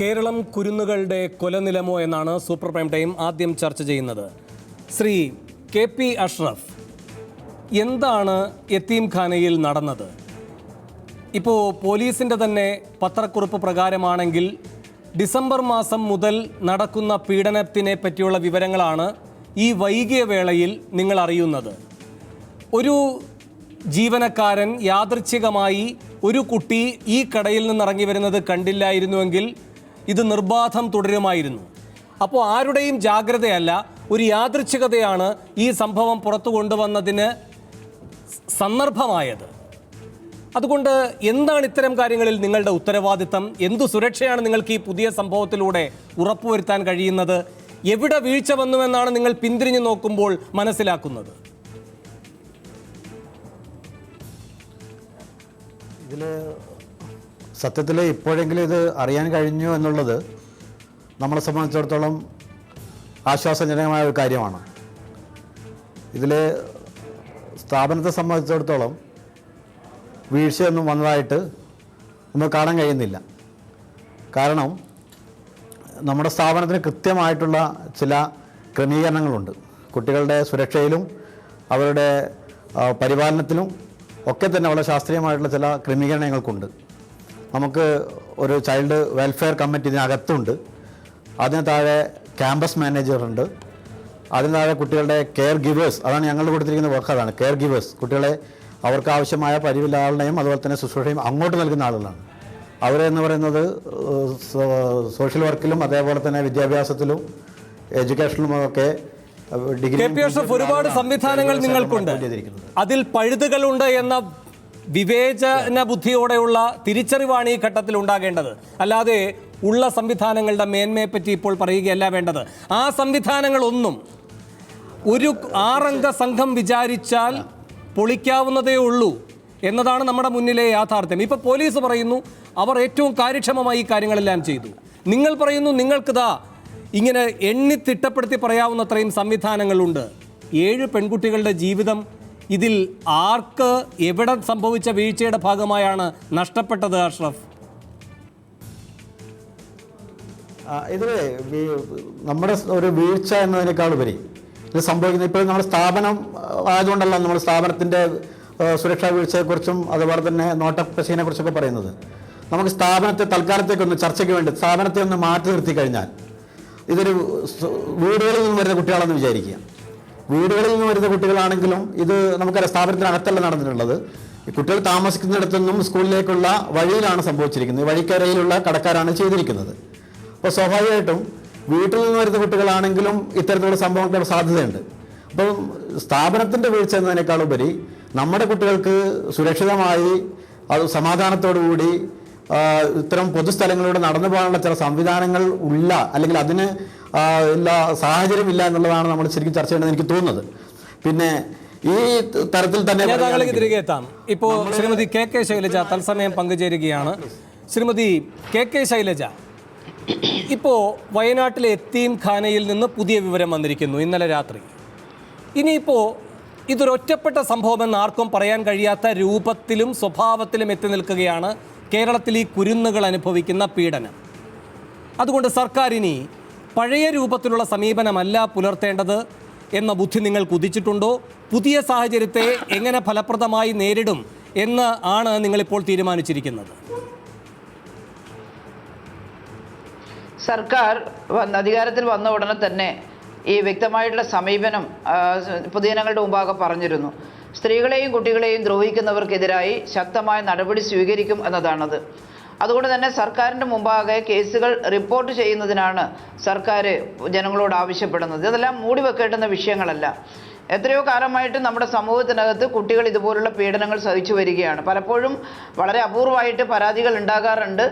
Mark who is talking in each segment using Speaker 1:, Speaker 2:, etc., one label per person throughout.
Speaker 1: കേരളം കുരുന്നുകളുടെ കൊലനിലമോ എന്നാണ് super prime time ആദ്യം ചർച്ച ചെയ്യുന്നത്. ശ്രീ കെ പി അഷ്റഫ് എന്താണ് യത്തീംഖാനയിൽ നടന്നത്? ഇപ്പോൾ പോലീസിന്റെ തന്നെ പത്രക്കുറിപ്പ് പ്രകാരമാണെങ്കിൽ ഡിസംബർ മാസം മുതൽ നടക്കുന്ന പീഡനത്തിനെ പറ്റിയുള്ള വിവരങ്ങളാണ് ഈ വൈകിയ വേളയിൽ നിങ്ങൾ അറിയുന്നത്. ഒരു ജീവനക്കാരൻ യാദൃച്ഛികമായി ഒരു കുട്ടി ഈ കടയിൽ നിന്നിറങ്ങി വരുന്നത് കണ്ടില്ലായിരുന്നുവെങ്കിൽ ഇത് നിർബാധം തുടരുമായിരുന്നു. അപ്പോൾ ആരുടെയും ജാഗ്രതയല്ല ഒരു യാദൃച്ഛികതയാണ് ഈ സംഭവം പുറത്തു കൊണ്ടുവന്നതിന് സന്ദർഭമായത്. അതുകൊണ്ട് എന്താണ് ഇത്തരം കാര്യങ്ങളിൽ നിങ്ങളുടെ ഉത്തരവാദിത്തം? എന്തു സുരക്ഷയാണ് നിങ്ങൾക്ക് ഈ പുതിയ സംഭവത്തിലൂടെ ഉറപ്പുവരുത്താൻ കഴിയുന്നത്? എവിടെ വീഴ്ച വന്നുവെന്നാണ് നിങ്ങൾ പിന്തിരിഞ്ഞു നോക്കുമ്പോൾ മനസ്സിലാക്കുന്നത്?
Speaker 2: ഇതിൽ സത്യത്തിൽ ഇപ്പോഴെങ്കിലും ഇത് അറിയാൻ കഴിഞ്ഞു എന്നുള്ളത് നമ്മളെ സംബന്ധിച്ചിടത്തോളം ആശ്വാസജനകമായ ഒരു കാര്യമാണ്. ഇതിൽ സ്ഥാപനത്തെ സംബന്ധിച്ചിടത്തോളം വീഴ്ചയൊന്നും വന്നതായിട്ട് നമുക്ക് കാണാൻ കഴിയുന്നില്ല. കാരണം നമ്മുടെ സ്ഥാപനത്തിന് കൃത്യമായിട്ടുള്ള ചില ക്രമീകരണങ്ങളുണ്ട്. കുട്ടികളുടെ സുരക്ഷയിലും അവരുടെ പരിപാലനത്തിലും ഒക്കെ തന്നെ വളരെ ശാസ്ത്രീയമായിട്ടുള്ള ചില ക്രമീകരണങ്ങൾക്കുണ്ട്. നമുക്ക് ഒരു ചൈൽഡ് വെൽഫെയർ കമ്മിറ്റി ഇതിനകത്തുണ്ട്. അതിന് താഴെ ക്യാമ്പസ് മാനേജറുണ്ട് അതിന് താഴെ കുട്ടികളുടെ കെയർ ഗിവേഴ്സ് അതാണ് ഞങ്ങൾ കൊടുത്തിരിക്കുന്ന വർക്ക് അതാണ് കെയർ ഗിവേഴ്സ്. കുട്ടികളെ അവർക്ക് ആവശ്യമായ പരിവിലാളനെയും അതുപോലെ തന്നെ ശുശ്രൂഷയും അങ്ങോട്ട് നൽകുന്ന ആളുകളാണ്. അവരെന്ന് പറയുന്നത് സോഷ്യൽ വർക്കിലും അതേപോലെ തന്നെ വിദ്യാഭ്യാസത്തിലും എഡ്യൂക്കേഷനിലും ഒക്കെ ഡിഗ്രി
Speaker 1: ഒരുപാട് സംവിധാനങ്ങൾ നിങ്ങൾക്കുണ്ട്. അതിൽ പഴുതുകളുണ്ട് എന്ന വിവേചന ബുദ്ധിയോടെയുള്ള തിരിച്ചറിവാണ് ഈ ഘട്ടത്തിൽ ഉണ്ടാകേണ്ടത്. അല്ലാതെ ഉള്ള സംവിധാനങ്ങളുടെ മേന്മയെപ്പറ്റി ഇപ്പോൾ പറയുകയല്ല വേണ്ടത്. ആ സംവിധാനങ്ങളൊന്നും ഒരു ആറംഗ സംഘം വിചാരിച്ചാൽ പൊളിക്കാവുന്നതേ ഉള്ളൂ എന്നതാണ് നമ്മുടെ മുന്നിലെ യാഥാർത്ഥ്യം. ഇപ്പോൾ പോലീസ് പറയുന്നു അവർ ഏറ്റവും കാര്യക്ഷമമായി ഈ കാര്യങ്ങളെല്ലാം ചെയ്തു. നിങ്ങൾ പറയുന്നു നിങ്ങൾക്കിതാ ഇങ്ങനെ എണ്ണി തിട്ടപ്പെടുത്തി പറയാവുന്നത്രയും സംവിധാനങ്ങളുണ്ട്. ഏഴ് പെൺകുട്ടികളുടെ ജീവിതം ഇതിൽ ആർക്ക് എവിടെ സംഭവിച്ച വീഴ്ചയുടെ ഭാഗമായാണ് നഷ്ടപ്പെട്ടത് അഷ്റഫ്?
Speaker 2: ഇത് നമ്മുടെ ഒരു വീഴ്ച എന്നതിനേക്കാൾ ഉപരി ഇത് സംഭവിക്കുന്നത് ഇപ്പോൾ നമ്മുടെ സ്ഥാപനം ആയതുകൊണ്ടല്ല നമ്മൾ സ്ഥാപനത്തിന്റെ സുരക്ഷാ വീഴ്ചയെക്കുറിച്ചും അതുപോലെ തന്നെ നോട്ടപ്പശീനെ കുറിച്ചൊക്കെ പറയുന്നത്. നമുക്ക് സ്ഥാപനത്തെ തൽക്കാലത്തേക്കൊന്ന് ചർച്ചയ്ക്ക് വേണ്ടി സ്ഥാപനത്തെ ഒന്ന് മാറ്റി നിർത്തി കഴിഞ്ഞാൽ ഇതൊരു വീടുകളിൽ നിന്നും വരുന്ന കുട്ടികളെന്ന് വിചാരിക്കുക. വീടുകളിൽ നിന്ന് വരുന്ന കുട്ടികളാണെങ്കിലും ഇത് നമുക്കറിയാം സ്ഥാപനത്തിനകത്തല്ല നടന്നിട്ടുള്ളത്. കുട്ടികൾ താമസിക്കുന്നിടത്തുനിന്നും സ്കൂളിലേക്കുള്ള വഴിയിലാണ് സംഭവിച്ചിരിക്കുന്നത്. വഴിക്കരയിലുള്ള കടക്കാരാണ് ചെയ്തിരിക്കുന്നത്. അപ്പോൾ സ്വാഭാവികമായിട്ടും വീട്ടിൽ നിന്ന് വരുന്ന കുട്ടികളാണെങ്കിലും ഇത്തരത്തിലുള്ള സംഭവങ്ങളുടെ സാധ്യതയുണ്ട്. അപ്പം സ്ഥാപനത്തിന്റെ വീഴ്ച എന്നതിനേക്കാൾ ഉപരി നമ്മുടെ കുട്ടികൾക്ക് സുരക്ഷിതമായി അത് സമാധാനത്തോടു കൂടി ആ, ഇത്തരം പൊതുസ്ഥലങ്ങളിലൂടെ നടന്നു പോകാനുള്ള ചില സംവിധാനങ്ങൾ ഉള്ള അല്ലെങ്കിൽ അതിന് ആ, എല്ലാ സാഹചര്യമില്ല എന്നുള്ളതാണ് നമ്മൾ ശരിക്കും ചർച്ച ചെയ്യേണ്ടത് എനിക്ക് തോന്നുന്നത്. പിന്നെ ഈ തരത്തിൽ തന്നെ പറയുകയാണെങ്കിൽ-
Speaker 1: തിരികെ എത്താം. ഇപ്പോൾ ശ്രീമതി കെ കെ ശൈലജ തത്സമയം പങ്കുചേരുകയാണ്. ശ്രീമതി കെ കെ ശൈലജ ഇപ്പോൾ വയനാട്ടിലെ എത്തീം ഖാനയിൽ നിന്ന് പുതിയ വിവരം വന്നിരിക്കുന്നു ഇന്നലെ രാത്രി. ഇനിയിപ്പോൾ ഇതൊരൊറ്റപ്പെട്ട സംഭവമെന്ന് ആർക്കും പറയാൻ കഴിയാത്ത രൂപത്തിലും സ്വഭാവത്തിലും എത്തി നിൽക്കുകയാണ് കേരളത്തിൽ ഈ കുരുന്നുകൾ അനുഭവിക്കുന്ന പീഡനം. അതുകൊണ്ട് സർക്കാർ ഇനി പഴയ രൂപത്തിലുള്ള സമീപനമല്ല പുലർത്തേണ്ടത് എന്ന ബുദ്ധി നിങ്ങൾ കുതിച്ചിട്ടുണ്ടോ? പുതിയ സാഹചര്യത്തെ എങ്ങനെ ഫലപ്രദമായി നേരിടും എന്ന് ആണ് നിങ്ങളിപ്പോൾ തീരുമാനിച്ചിരിക്കുന്നത്.
Speaker 3: സർക്കാർ അധികാരത്തിൽ വന്ന ഉടനെ തന്നെ ഈ വ്യക്തമായിട്ടുള്ള സമീപനം പൊതുജനങ്ങളുടെ മുമ്പാകെ പറഞ്ഞിരുന്നു. സ്ത്രീകളെയും കുട്ടികളെയും ദ്രോഹിക്കുന്നവർക്കെതിരായി ശക്തമായ നടപടി സ്വീകരിക്കും എന്നതാണത്. അതുകൊണ്ട് തന്നെ സർക്കാരിന്റെ മുമ്പാകെ കേസുകൾ റിപ്പോർട്ട് ചെയ്യുന്നതിനാണ് സർക്കാർ ജനങ്ങളോട് ആവശ്യപ്പെടുന്നത്. ഇതെല്ലാം മൂടി വെക്കേണ്ടുന്ന വിഷയങ്ങളല്ല. എത്രയോ കാലമായിട്ട് നമ്മുടെ സമൂഹത്തിനകത്ത് കുട്ടികൾ ഇതുപോലുള്ള പീഡനങ്ങൾ സഹിച്ചു വരികയാണ്. പലപ്പോഴും വളരെ അപൂർവമായിട്ട് പരാതികൾ ഉണ്ടാകാറുണ്ട്.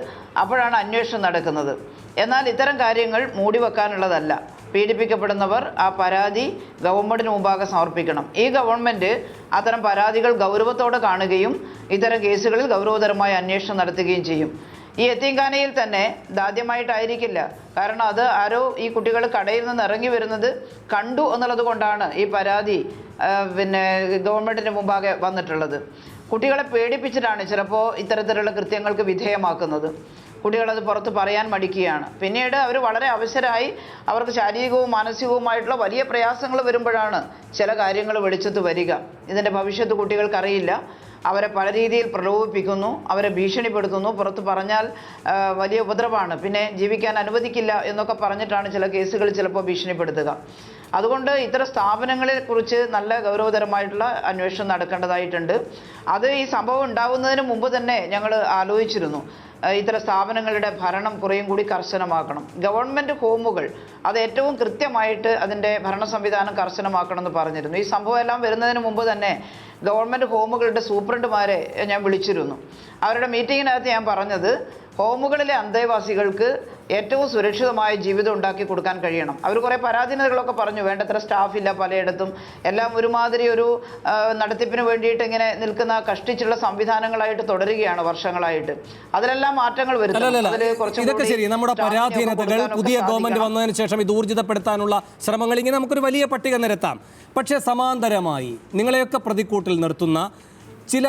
Speaker 3: അപ്പോഴാണ് അന്വേഷണം നടക്കുന്നത്. എന്നാൽ ഇത്തരം കാര്യങ്ങൾ മൂടി വെക്കാനുള്ളതല്ല. പീഡിപ്പിക്കപ്പെടുന്നവർ ആ പരാതി ഗവൺമെന്റിന് മുമ്പാകെ സമർപ്പിക്കണം. ഈ ഗവൺമെന്റ് അത്തരം പരാതികൾ ഗൗരവത്തോടെ കാണുകയും ഇത്തരം കേസുകളിൽ ഗൗരവതരമായ അന്വേഷണം നടത്തുകയും ചെയ്യും. ഈ എത്തിങ്കാനയിൽ തന്നെ ദാദ്യമായിട്ടായിരിക്കില്ല കാരണം അത് ആരോ ഈ കുട്ടികൾ കടയിൽ നിന്ന് ഇറങ്ങി വരുന്നത് കണ്ടു എന്നുള്ളത് കൊണ്ടാണ് ഈ പരാതി പിന്നെ ഗവൺമെന്റിന് മുമ്പാകെ വന്നിട്ടുള്ളത്. കുട്ടികളെ പേടിപ്പിച്ചിട്ടാണ് ചിലപ്പോൾ ഇത്തരത്തിലുള്ള കൃത്യങ്ങൾക്ക് വിധേയമാക്കുന്നത്. കുട്ടികളത് പുറത്ത് പറയാൻ മടിക്കുകയാണ്. പിന്നീട് അവർ വളരെ അവശരായി. അവർക്ക് ശാരീരികവും മാനസികവുമായിട്ടുള്ള വലിയ പ്രയാസങ്ങൾ വരുമ്പോഴാണ് ചില കാര്യങ്ങൾ വെളിച്ചത്ത് വരിക. ഇതിന്റെ ഭവിഷ്യത്ത് കുട്ടികൾക്കറിയില്ല. അവരെ പല രീതിയിൽ പ്രലോഭിപ്പിക്കുന്നു. അവരെ ഭീഷണിപ്പെടുത്തുന്നു. പുറത്ത് പറഞ്ഞാൽ വലിയ ഉപദ്രവമാണ്. പിന്നെ ജീവിക്കാൻ അനുവദിക്കില്ല എന്നൊക്കെ പറഞ്ഞിട്ടാണ് ചില കേസുകൾ ചിലപ്പോൾ ഭീഷണിപ്പെടുത്തുക. അതുകൊണ്ട് ഇത്തരം സ്ഥാപനങ്ങളെ കുറിച്ച് നല്ല ഗൗരവതരമായിട്ടുള്ള അന്വേഷണം നടക്കേണ്ടതായിട്ടുണ്ട്. അത് ഈ സംഭവം ഉണ്ടാവുന്നതിന് മുമ്പ് തന്നെ ഞങ്ങൾ ആലോചിച്ചിരുന്നു. ഇത്തരം സ്ഥാപനങ്ങളുടെ ഭരണം കുറേയും കൂടി കർശനമാക്കണം. ഗവൺമെന്റ് ഹോമുകൾ അത് ഏറ്റവും കൃത്യമായിട്ട് അതിന്റെ ഭരണ സംവിധാനം കർശനമാക്കണം എന്ന് പറഞ്ഞിരുന്നു. ഈ സംഭവം എല്ലാം വരുന്നതിന് മുമ്പ് തന്നെ ഗവൺമെന്റ് ഹോമുകളുടെ സൂപ്രണ്ടുമാരെ ഞാൻ വിളിച്ചിരുന്നു. അവരുടെ മീറ്റിങ്ങിനകത്ത് ഞാൻ പറഞ്ഞത് ഹോമുകളിലെ അന്തേവാസികൾക്ക് ഏറ്റവും സുരക്ഷിതമായ ജീവിതം ഉണ്ടാക്കി കൊടുക്കാൻ കഴിയണം. അവർ കുറേ പരാധീനതകളൊക്കെ പറഞ്ഞു. വേണ്ടത്ര സ്റ്റാഫില്ല പലയിടത്തും. എല്ലാം ഒരുമാതിരി ഒരു നടത്തിപ്പിന് വേണ്ടിയിട്ട് ഇങ്ങനെ നിൽക്കുന്ന കഷ്ടിച്ചുള്ള സംവിധാനങ്ങളായിട്ട് തുടരുകയാണ് വർഷങ്ങളായിട്ട്. അതിലെല്ലാം മാറ്റങ്ങൾ വരുന്നു
Speaker 1: ഇതൊക്കെ ശരി. നമ്മുടെ പരാധീനതകൾ പുതിയ ഗവൺമെന്റ്. വന്നതിന് ശേഷം ഇത് ഊർജിതപ്പെടുത്താനുള്ള ശ്രമങ്ങൾ ഇങ്ങനെ നമുക്കൊരു വലിയ പട്ടിക നിരത്താം. പക്ഷേ സമാന്തരമായി നിങ്ങളെയൊക്കെ പ്രതിക്കൂട്ടിൽ നിർത്തുന്ന ചില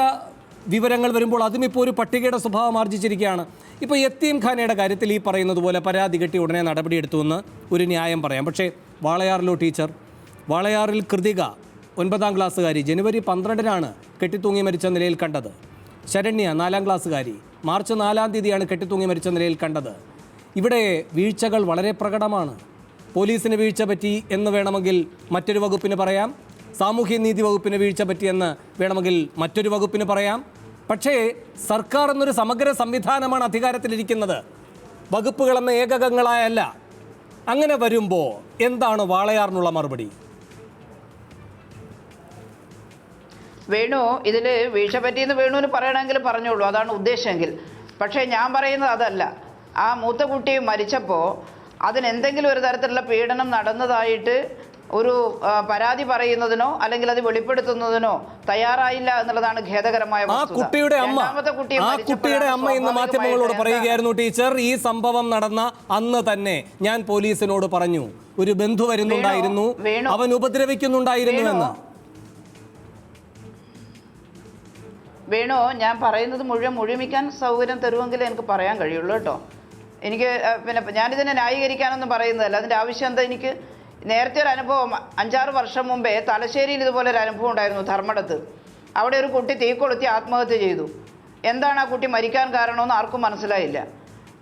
Speaker 1: വിവരങ്ങൾ വരുമ്പോൾ അതും ഇപ്പോൾ ഒരു പട്ടികയുടെ സ്വഭാവം ആർജിച്ചിരിക്കുകയാണ്. ഇപ്പോൾ യത്തീം ഖാനയുടെ കാര്യത്തിൽ ഈ പറയുന്നത് പോലെ പരാതി കെട്ടി ഉടനെ നടപടിയെടുത്തു എന്ന് ഒരു ന്യായം പറയാം. പക്ഷേ വാളയാറിലോ ടീച്ചർ? വാളയാറിൽ കൃതിക ഒൻപതാം ക്ലാസ്സുകാരി ജനുവരി പന്ത്രണ്ടിനാണ് കെട്ടിത്തൂങ്ങി മരിച്ച നിലയിൽ കണ്ടത്. ശരണ്യ നാലാം ക്ലാസ്സുകാരി മാർച്ച് നാലാം തീയതിയാണ് കെട്ടിത്തൂങ്ങി മരിച്ച നിലയിൽ കണ്ടത്. ഇവിടെ വീഴ്ചകൾ വളരെ പ്രകടമാണ്. പോലീസിന് വീഴ്ച പറ്റി എന്ന് വേണമെങ്കിൽ മറ്റൊരു വകുപ്പിന് പറയാം. സാമൂഹ്യ നീതി വകുപ്പിന് വീഴ്ച പറ്റിയെന്ന് വേണമെങ്കിൽ മറ്റൊരു വകുപ്പിന് പറയാം. പക്ഷേ സർക്കാർ എന്നൊരു സമഗ്ര സംവിധാനമാണ് അധികാരത്തിലിരിക്കുന്നത്. വകുപ്പുകളെന്ന ഏകകങ്ങളായല്ല. അങ്ങനെ വരുമ്പോൾ എന്താണ് വാളയാറിനുള്ള മറുപടി?
Speaker 3: വേണു ഇതിൽ വീഴ്ച പറ്റിയെന്ന് വേണുവിന് പറയണമെങ്കിൽ പറഞ്ഞോളൂ. അതാണ് ഉദ്ദേശമെങ്കിൽ. പക്ഷേ ഞാൻ പറയുന്നത് അതല്ല. ആ മൂത്ത കുട്ടി മരിച്ചപ്പോൾ അതിനെന്തെങ്കിലും ഒരു തരത്തിലുള്ള പീഡനം നടന്നതായിട്ട് ഒരു പരാതി പറയുന്നതിനോ അല്ലെങ്കിൽ അത് വെളിപ്പെടുത്തുന്നതിനോ തയ്യാറായില്ല എന്നുള്ളതാണ് ഖേദകരമായ
Speaker 1: ആ കുട്ടിയുടെ അമ്മ ആ കുട്ടിയുടെ അമ്മ ഇന്ന് മാധ്യമങ്ങളോട് പറയുകയായിരുന്നു ടീച്ചർ. ഈ സംഭവം നടന്ന അന്ന് തന്നെ ഞാൻ പോലീസിനോട് പറഞ്ഞു. ഒരു ബന്ധു വരുന്നുണ്ടായിരുന്നു. അവൻ ഉപദ്രവിക്കുന്നുണ്ടായിരുന്നു
Speaker 3: വേണു.
Speaker 1: എന്ന്.
Speaker 3: വേണോ? ഞാൻ പറയുന്നത് മുഴുവൻ മുഴുമിക്കാൻ സൗകര്യം തരുമെങ്കിൽ എനിക്ക് പറയാൻ കഴിയുള്ളൂ കേട്ടോ. എനിക്ക് പിന്നെ ഞാനിതിനെ ന്യായീകരിക്കാനൊന്നും പറയുന്നതല്ല. അതിന്റെ ആവശ്യം എന്താ എനിക്ക്? നേരത്തെ ഒരു അനുഭവം അഞ്ചാറ് വർഷം മുമ്പേ തലശ്ശേരിയിൽ ഇതുപോലെ ഒരു അനുഭവം ഉണ്ടായിരുന്നു ധർമ്മടത്ത്. അവിടെ ഒരു കുട്ടി തീ കൊളുത്തി ആത്മഹത്യ ചെയ്തു. എന്താണ് ആ കുട്ടി മരിക്കാൻ കാരണമെന്ന് ആർക്കും മനസ്സിലായില്ല.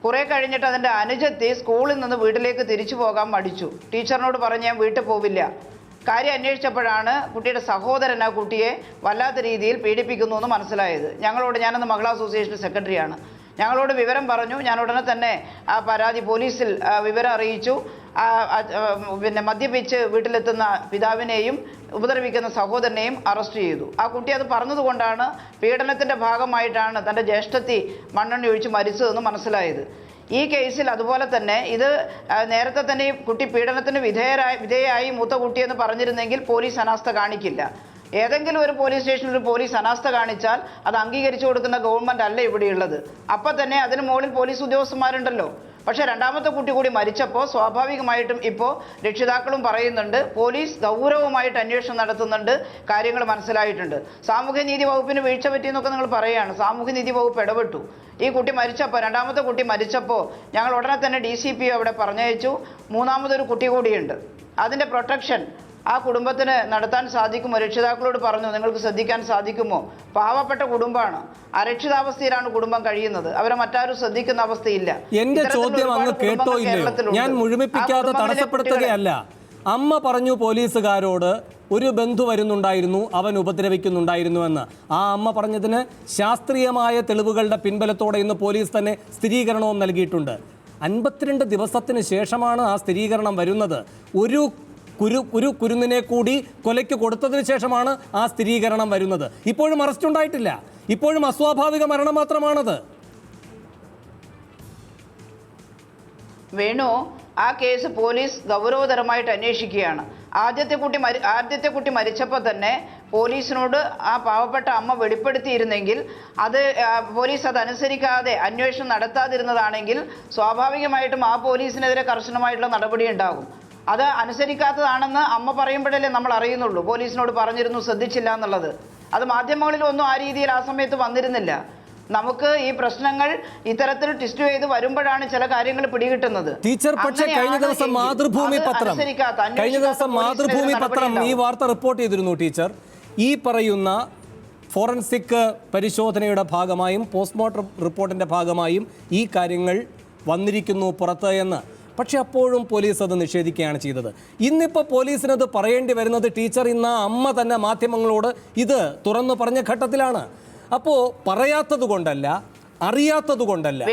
Speaker 3: കുറേ കഴിഞ്ഞിട്ട് അതിന്റെ അനുജത്തി സ്കൂളിൽ നിന്ന് വീട്ടിലേക്ക് തിരിച്ചു പോകാൻ മടിച്ചു. ടീച്ചറിനോട് പറഞ്ഞ് ഞാൻ വീട്ടിൽ പോവില്ല. കാര്യം അന്വേഷിച്ചപ്പോഴാണ് കുട്ടിയുടെ സഹോദരൻ ആ കുട്ടിയെ വല്ലാത്ത രീതിയിൽ പീഡിപ്പിക്കുന്നു എന്ന് മനസ്സിലായത്. ഞങ്ങളോട് ഞാനന്ന് മഹിളാ അസോസിയേഷൻ സെക്രട്ടറിയാണ്. ഞങ്ങളോട് വിവരം പറഞ്ഞു. ഞാൻ ഉടനെ തന്നെ ആ പരാതി പോലീസിൽ വിവരം അറിയിച്ചു. പിന്നെ മദ്യപിച്ച് വീട്ടിലെത്തുന്ന പിതാവിനെയും ഉപദ്രവിക്കുന്ന സഹോദരനെയും അറസ്റ്റ് ചെയ്തു. ആ കുട്ടി അത് പറഞ്ഞതുകൊണ്ടാണ് പീഡനത്തിന്റെ ഭാഗമായിട്ടാണ് തന്റെ ജ്യേഷ്ഠത്തി മണ്ണെണ്ണ ഒഴിച്ച് മരിച്ചതെന്ന് മനസ്സിലായത്. ഈ കേസിൽ അതുപോലെ തന്നെ ഇത് നേരത്തെ തന്നെ ഈ കുട്ടി പീഡനത്തിന് വിധേയരായി വിധേയായി മൂത്ത കുട്ടിയെന്ന് പറഞ്ഞിരുന്നെങ്കിൽ പോലീസ് അനാസ്ഥ കാണിക്കില്ല. ഏതെങ്കിലും ഒരു പോലീസ് സ്റ്റേഷനിൽ ഒരു പോലീസ് അനാസ്ഥ കാണിച്ചാൽ അത് അംഗീകരിച്ചു കൊടുക്കുന്ന ഗവൺമെന്റ് അല്ല ഇവിടെയുള്ളത്. അപ്പം തന്നെ അതിന് മുകളിൽ പോലീസ് ഉദ്യോഗസ്ഥന്മാരുണ്ടല്ലോ. പക്ഷേ രണ്ടാമത്തെ കുട്ടി കൂടി മരിച്ചപ്പോൾ സ്വാഭാവികമായിട്ടും ഇപ്പോൾ രക്ഷിതാക്കളും പറയുന്നുണ്ട് പോലീസ് ഗൗരവമായിട്ട് അന്വേഷണം നടത്തുന്നുണ്ട് കാര്യങ്ങൾ മനസ്സിലായിട്ടുണ്ട്. സാമൂഹ്യനീതി വകുപ്പിന് വീഴ്ച പറ്റിയെന്നൊക്കെ നിങ്ങൾ പറയുകയാണ്. സാമൂഹ്യനീതി വകുപ്പ് ഇടപെട്ടു. ഈ കുട്ടി മരിച്ചപ്പോൾ രണ്ടാമത്തെ കുട്ടി മരിച്ചപ്പോൾ ഞങ്ങൾ ഉടനെ തന്നെ ഡി സി പി അവിടെ പറഞ്ഞയച്ചു. മൂന്നാമതൊരു കുട്ടി കൂടിയുണ്ട്. അതിന്റെ പ്രൊട്ടക്ഷൻ ആ കുടുംബത്തിന് നടത്താൻ സാധിക്കുമോ? രക്ഷിതാക്കളോട് പറഞ്ഞു? നിങ്ങൾക്ക് ശ്രദ്ധിക്കാൻ സാധിക്കുമോ? പാവപ്പെട്ട കുടുംബമാണ്. അരക്ഷിതാവസ്ഥയിലാണ് കുടുംബം കഴിയുന്നത്. അവരെ മറ്റാരും ശ്രദ്ധിക്കുന്ന അവസ്ഥയില്ല.
Speaker 1: എന്റെ ചോദ്യം അങ്ങ് കേട്ടോ ഇല്ലയോ? ഞാൻ മുഴുമിപ്പിക്കാതെ തടസ്സപ്പെടുത്തുകയല്ല. അമ്മ പറഞ്ഞു പോലീസുകാരോട് ഒരു ബന്ധു വരുന്നുണ്ടായിരുന്നു അവൻ ഉപദ്രവിക്കുന്നുണ്ടായിരുന്നു എന്ന് ആ അമ്മ പറഞ്ഞതിന് ശാസ്ത്രീയമായ തെളിവുകളുടെ പിൻബലത്തോടെ ഇന്ന് പോലീസ് തന്നെ സ്ഥിരീകരണവും നൽകിയിട്ടുണ്ട്. അൻപത്തിരണ്ട് ദിവസത്തിന് ശേഷമാണ് ആ സ്ഥിരീകരണം വരുന്നത്. ഒരു കുരു കുരു കുരുന്നിനെ കൂടി കൊലയ്ക്ക് കൊടുത്തതിന് ശേഷമാണ് ആ സ്ഥിരീകരണം വരുന്നത്. ഇപ്പോഴും അറസ്റ്റ് ഉണ്ടായിട്ടില്ല. ഇപ്പോഴും അസ്വാഭാവിക മരണം മാത്രമാണത്.
Speaker 3: വേണു ആ കേസ് പോലീസ് ഗൗരവതരമായിട്ട് അന്വേഷിക്കുകയാണ്. ആദ്യത്തെ കുട്ടി മരി ആദ്യത്തെ കുട്ടി മരിച്ചപ്പോൾ തന്നെ പോലീസിനോട് ആ പാവപ്പെട്ട അമ്മ വെളിപ്പെടുത്തിയിരുന്നെങ്കിൽ അത് പോലീസ് അതനുസരിക്കാതെ അന്വേഷണം നടത്താതിരുന്നതാണെങ്കിൽ സ്വാഭാവികമായിട്ടും ആ പോലീസിനെതിരെ കർശനമായിട്ടുള്ള നടപടി ഉണ്ടാകും. അത് അനുസരിക്കാത്തതാണെന്ന് അമ്മ പറയുമ്പോഴല്ലേ നമ്മൾ അറിയുന്നുള്ളൂ. പോലീസിനോട് പറഞ്ഞിരുന്നു ശ്രദ്ധിച്ചില്ല എന്നുള്ളത്. അത് മാധ്യമങ്ങളിൽ ഒന്നും ആ രീതിയിൽ ആ സമയത്ത് വന്നിരുന്നില്ല. നമുക്ക് ഈ പ്രശ്നങ്ങൾ ഇത്തരത്തിൽ ടിസ്റ്റ് ചെയ്ത് വരുമ്പോഴാണ് ചില കാര്യങ്ങൾ പിടികിട്ടുന്നത്.
Speaker 1: ടീച്ചർ പക്ഷേ കഴിഞ്ഞ ദിവസം മാതൃഭൂമി പത്രം കഴിഞ്ഞ ദിവസം മാതൃഭൂമി പത്രം ഈ വാർത്ത റിപ്പോർട്ട് ചെയ്തിരുന്നു ടീച്ചർ. ഈ പറയുന്ന ഫോറൻസിക് പരിശോധനയുടെ ഭാഗമായും പോസ്റ്റ്മോർട്ടം റിപ്പോർട്ടിന്റെ ഭാഗമായും ഈ കാര്യങ്ങൾ വന്നിരിക്കുന്നു പുറത്ത് എന്ന്. പക്ഷെ അപ്പോഴും പോലീസ് അത് നിഷേധിക്കുകയാണ് ചെയ്തത്. ഇന്നിപ്പോൾ പോലീസിനത് പറയേണ്ടി വരുന്നത് ടീച്ചർ ഇന്ന് അമ്മ തന്നെ മാധ്യമങ്ങളോട് ഇത് തുറന്നു പറഞ്ഞ ഘട്ടത്തിലാണ്. അപ്പോൾ പറയാത്തത് കൊണ്ടല്ല അറിയാത്തത് കൊണ്ടല്ല.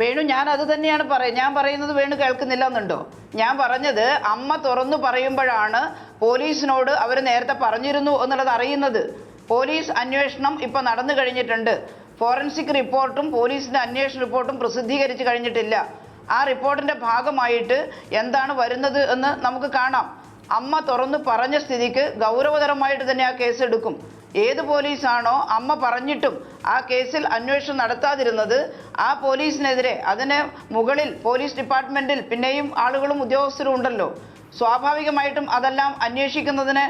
Speaker 3: വേണു ഞാൻ അത് തന്നെയാണ് പറയുന്നത് ഞാൻ പറയുന്നത് വേണു കേൾക്കുന്നില്ല എന്നുണ്ടോ ഞാൻ പറഞ്ഞത് അമ്മ തുറന്നു പറയുമ്പോഴാണ് പോലീസിനോട് അവർ നേരത്തെ പറഞ്ഞിരുന്നു എന്നുള്ളത് അറിയുന്നത്. പോലീസ് അന്വേഷണം ഇപ്പൊ നടന്നു കഴിഞ്ഞിട്ടുണ്ട്. ഫോറൻസിക് റിപ്പോർട്ടും പോലീസിന്റെ അന്വേഷണ റിപ്പോർട്ടും പ്രസിദ്ധീകരിച്ചു കഴിഞ്ഞിട്ടില്ല. ആ റിപ്പോർട്ടിന്റെ ഭാഗമായിട്ട് എന്താണ് വരുന്നത് എന്ന് നമുക്ക് കാണാം. അമ്മ തുറന്ന് പറഞ്ഞ സ്ഥിതിക്ക് ഗൗരവതരമായിട്ട് തന്നെ ആ കേസ് എടുക്കും. ഏത് പോലീസാണോ അമ്മ പറഞ്ഞിട്ടും ആ കേസിൽ അന്വേഷണം നടത്താതിരുന്നത് ആ പോലീസിനെതിരെ. അതിന് മുകളിൽ പോലീസ് ഡിപ്പാർട്ട്മെന്റിൽ പിന്നെയും ആളുകളും ഉദ്യോഗസ്ഥരും ഉണ്ടല്ലോ. സ്വാഭാവികമായിട്ടും അതെല്ലാം അന്വേഷിക്കുന്നതിന്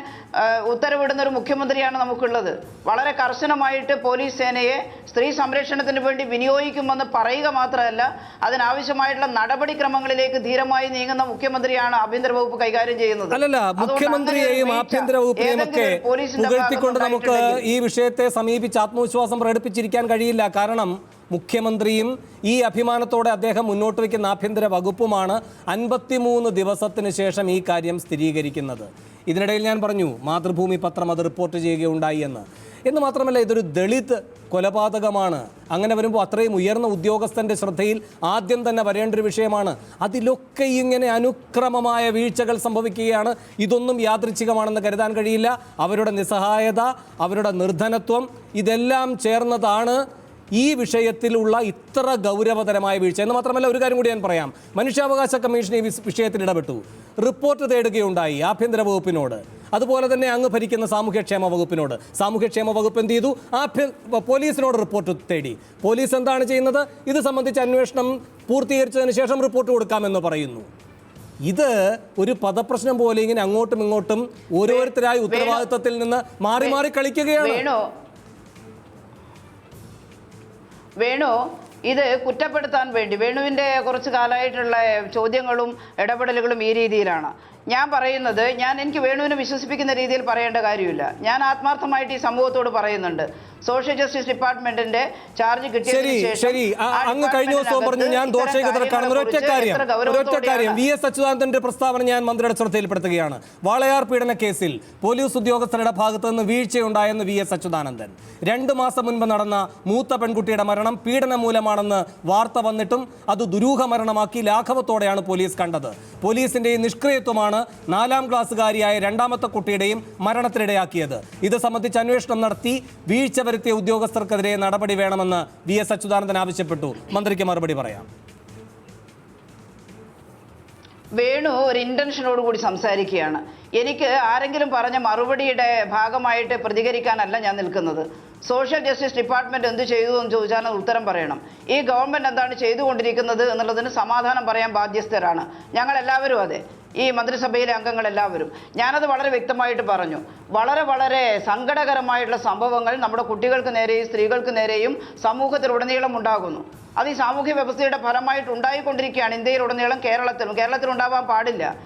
Speaker 3: ഉത്തരവിടുന്ന ഒരു മുഖ്യമന്ത്രിയാണ് നമുക്കുള്ളത്. വളരെ കർശനമായിട്ട് പോലീസ് സേനയെ സ്ത്രീ സംരക്ഷണത്തിന് വേണ്ടി വിനിയോഗിക്കുമെന്ന് പറയുക മാത്രമല്ല അതിനാവശ്യമായിട്ടുള്ള നടപടിക്രമങ്ങളിലേക്ക് ധീരമായി നീങ്ങുന്ന മുഖ്യമന്ത്രിയാണ് ആഭ്യന്തര വകുപ്പ് കൈകാര്യം ചെയ്യുന്നത്.
Speaker 1: അല്ലല്ല മുഖ്യമന്ത്രിയെയും ആഭ്യന്തര വകുപ്പിനെയും ഒക്കെ പുകഴ്ത്തിക്കൊണ്ട് നമുക്ക് ഈ വിഷയത്തെ സമീപിച്ച് ആത്മവിശ്വാസം പ്രകടിപ്പിച്ചിരിക്കാൻ കഴിയില്ല. കാരണം മുഖ്യമന്ത്രിയും ഈ അഭിമാനത്തോടെ അദ്ദേഹം മുന്നോട്ട് വയ്ക്കുന്ന ആഭ്യന്തര വകുപ്പുമാണ് അൻപത്തിമൂന്ന് ദിവസത്തിന് ശേഷം ഈ കാര്യം സ്ഥിരീകരിക്കുന്നത്. ഇതിനിടയിൽ ഞാൻ പറഞ്ഞു മാതൃഭൂമി പത്രം അത് റിപ്പോർട്ട് ചെയ്യുകയുണ്ടായി എന്ന്. എന്ന് മാത്രമല്ല ഇതൊരു ദളിത് കൊലപാതകമാണ്. അങ്ങനെ വരുമ്പോൾ അത്രയും ഉയർന്ന ഉദ്യോഗസ്ഥന്റെ ശ്രദ്ധയിൽ ആദ്യം തന്നെ വരേണ്ട ഒരു വിഷയമാണ്. അതിലൊക്കെ ഇങ്ങനെ അനുക്രമമായ വീഴ്ചകൾ സംഭവിക്കുകയാണ്. ഇതൊന്നും യാദൃച്ഛികമാണെന്ന് കരുതാൻ കഴിയില്ല. അവരുടെ നിസ്സഹായത അവരുടെ നിർധനത്വം ഇതെല്ലാം ചേർന്നതാണ് ഈ വിഷയത്തിലുള്ള ഇത്ര ഗൗരവതരമായ വീഴ്ച. എന്ന് മാത്രമല്ല ഒരു കാര്യം കൂടി ഞാൻ പറയാം. മനുഷ്യാവകാശ കമ്മീഷൻ ഈ വിഷയത്തിൽ ഇടപെട്ടു. റിപ്പോർട്ട് തേടുകയുണ്ടായി ആഭ്യന്തര വകുപ്പിനോട്. അതുപോലെ തന്നെ അങ്ങ് ഭരിക്കുന്ന സാമൂഹ്യക്ഷേമ വകുപ്പിനോട്. സാമൂഹ്യക്ഷേമ വകുപ്പ് എന്ത് ചെയ്തു? ആഭ്യ പോലീസിനോട് റിപ്പോർട്ട് തേടി. പോലീസ് എന്താണ് ചെയ്യുന്നത്? ഇത് സംബന്ധിച്ച് അന്വേഷണം പൂർത്തീകരിച്ചതിന് ശേഷം റിപ്പോർട്ട് കൊടുക്കാമെന്ന് പറയുന്നു. ഇത് ഒരു പദപ്രശ്നം പോലെ ഇങ്ങനെ അങ്ങോട്ടും ഇങ്ങോട്ടും ഓരോരുത്തരായി ഉത്തരവാദിത്തത്തിൽ നിന്ന് മാറി മാറി കളിക്കുകയാണ്.
Speaker 3: വേണു ഇത് കുറ്റപ്പെടുത്താൻ വേണ്ടി വേണുവിന്റെ കുറച്ച് കാലമായിട്ടുള്ള ചോദ്യങ്ങളും ഇടപെടലുകളും ഈ രീതിയിലാണ്. ഞാൻ പറയുന്നത് ഞാൻ എനിക്ക് വേണുവിനെ വിശ്വസിപ്പിക്കുന്ന രീതിയിൽ പറയേണ്ട കാര്യമില്ല. ഞാൻ ആത്മാർത്ഥമായിട്ട് ഈ സമൂഹത്തോട് പറയുന്നുണ്ട്. സോഷ്യൽ ജസ്റ്റിസ് ഡിപ്പാർട്ട്മെന്റിന്റെ ചാർജ് കിട്ടിയ
Speaker 1: ശരി അങ്ങ് കഴിഞ്ഞ ദിവസം പറഞ്ഞു ഞാൻ കാര്യം. വി എസ് അച്യുതാനന്ദന്റെ പ്രസ്താവന ഞാൻ മന്ത്രിയുടെ ശ്രദ്ധയിൽപ്പെടുത്തുകയാണ്. വാളയാർ പീഡന കേസിൽ പോലീസ് ഉദ്യോഗസ്ഥരുടെ ഭാഗത്ത് നിന്ന് വീഴ്ചയുണ്ടായെന്ന് വി എസ് അച്യുതാനന്ദൻ. രണ്ട് മാസം മുൻപ് നടന്ന മൂത്ത പെൺകുട്ടിയുടെ മരണം പീഡന മൂലമാണെന്ന് വാർത്ത വന്നിട്ടും അത് ദുരൂഹ മരണമാക്കി ലാഘവത്തോടെയാണ് പോലീസ് കണ്ടത്. പോലീസിന്റെ ഈ നിഷ്ക്രിയത്വമാണ് നാലാം ക്ലാസ്സുകാരിയായ രണ്ടാമത്തെ കുട്ടിയുടെയും മരണത്തിനിടയാക്കിയത്. ഇത് സംബന്ധിച്ച് അന്വേഷണം നടത്തി വീഴ്ച വരുത്തിയ ഉദ്യോഗസ്ഥർക്കെതിരെ നടപടി വേണമെന്ന് വി എസ് അച്യുതാനന്ദൻ ആവശ്യപ്പെട്ടു. മന്ത്രിക്ക് മറുപടി പറയാം.
Speaker 3: വേണു ഒരു ഇന്റൻഷനോട് കൂടി സംസാരിക്കുകയാണ്. എനിക്ക് ആരെങ്കിലും പറഞ്ഞ മറുപടിയുടെ ഭാഗമായിട്ട് പ്രതികരിക്കാനല്ല ഞാൻ നിൽക്കുന്നത്. സോഷ്യൽ ജസ്റ്റിസ് ഡിപ്പാർട്ട്മെന്റ് എന്ത് ചെയ്തു എന്ന് ചോദിച്ചാൽ ഉത്തരം പറയണം. ഈ ഗവൺമെന്റ് എന്താണ് ചെയ്തുകൊണ്ടിരിക്കുന്നത് എന്നുള്ളതിന് സമാധാനം പറയാൻ ബാധ്യസ്ഥരാണ്. ഞങ്ങൾ എല്ലാവരും അതെ. ഈ മന്ത്രിസഭയിലെ അംഗങ്ങളെല്ലാവരും. ഞാനത് വളരെ വ്യക്തമായിട്ട് പറഞ്ഞു. വളരെ വളരെ സങ്കടകരമായിട്ടുള്ള സംഭവങ്ങൾ നമ്മുടെ കുട്ടികൾക്ക് നേരെയും സ്ത്രീകൾക്ക് നേരെയും സമൂഹത്തിലുടനീളം ഉണ്ടാകുന്നു. അത് ഈ സാമൂഹ്യ വ്യവസ്ഥയുടെ ഫലമായിട്ട് ഉണ്ടായിക്കൊണ്ടിരിക്കുകയാണ് ഇന്ത്യയിലുടനീളം കേരളത്തിലും. കേരളത്തിൽ ഉണ്ടാവാൻ പാടില്ല.